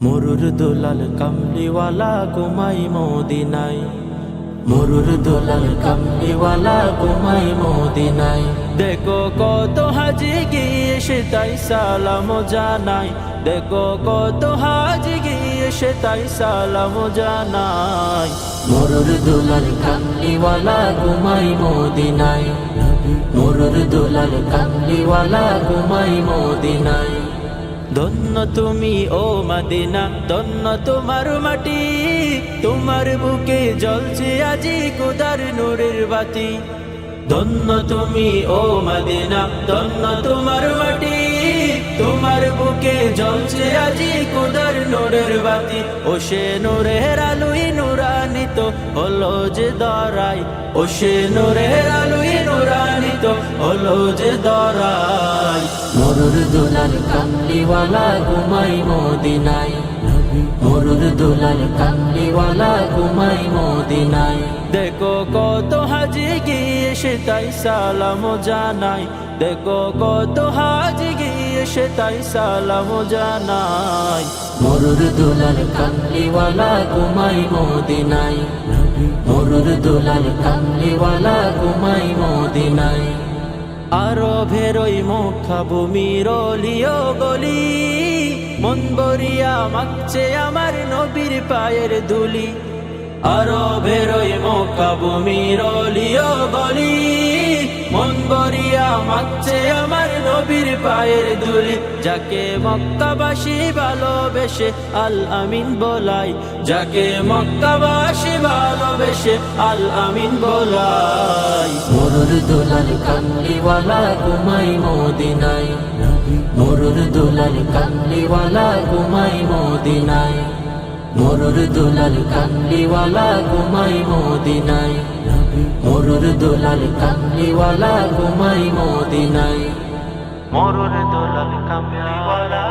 মরুর দোলাল কামলিওয়ালা ঘুমাই মদিনাই মরুর দোলাল কামলিওয়ালা ঘুমাই মদিনাই দেখো কত হাজি গিয়ে সে তাই সালাম জানাই। দেখো কত হাজি গিয়ে সে তাই সালাম জানাই। মরুর দোলাল কামলিওয়ালা ঘুমাই মদিনাই মরুর দোলাল কামলিওয়ালা ঘুমাই মদিনাই ধন্য তুমি, ও মদিনা, ধন্য তোমার মাটি। তোমার বুকে জ্বলছে আজি কুদার নূরের বাতি। ধন্য তুমি, ও মাদিনা, ধন্য তোমার মাটি। তোমার বুকে জ্বলছে আজি কুদার নূরের বাতি। ও সে নূরের আলোই নূরানিত হলো যে দরাই। ও সে নূরের আলোই নূরানিত হলো যে দরাই। মরুর দুলাল কামলিওয়ালা ঘুমাই মদিনাই মরুর দুলাল কামলিওয়ালা ঘুমাই মদিনাই দেখো কত হাজি গিয়ে সে তাই সালাম জানাই। দেখো কত হাজি গিয়ে সে তাই সালাম জানাই। মরুর দুলাল কামলিওয়ালা ঘুমাই মদিনাই মরুর দুলাল কামলিওয়ালা ঘুমাই মদিনাই আরও ভেরোই মুখা ভূমির লিও গলি, মন বরিয়া মাগছে আমার নবীর পায়ের দুলি আরও ভেরোই মুখা ভূমির লিও গলি। বরিয়া আমার নবীর পায়ের ধুলি যাকে মক্কাবাসী ভালোবেসে আল আমিন বলাই। যাকে মক্কাবাসী ভালোবেসে আল আমিন বলাই। মরুর দুলাল কামলিওয়ালা ঘুমাই মদিনাই মরুর দুলাল কামলিওয়ালা ঘুমাই মদিনাই মরুর দুলাল কামলিওয়ালা ঘুমাই মদিনাই মরুর দুলাল কামলিওয়ালা ঘুমাই মোদিনাই মরুর দুলাল কামলিওয়ালা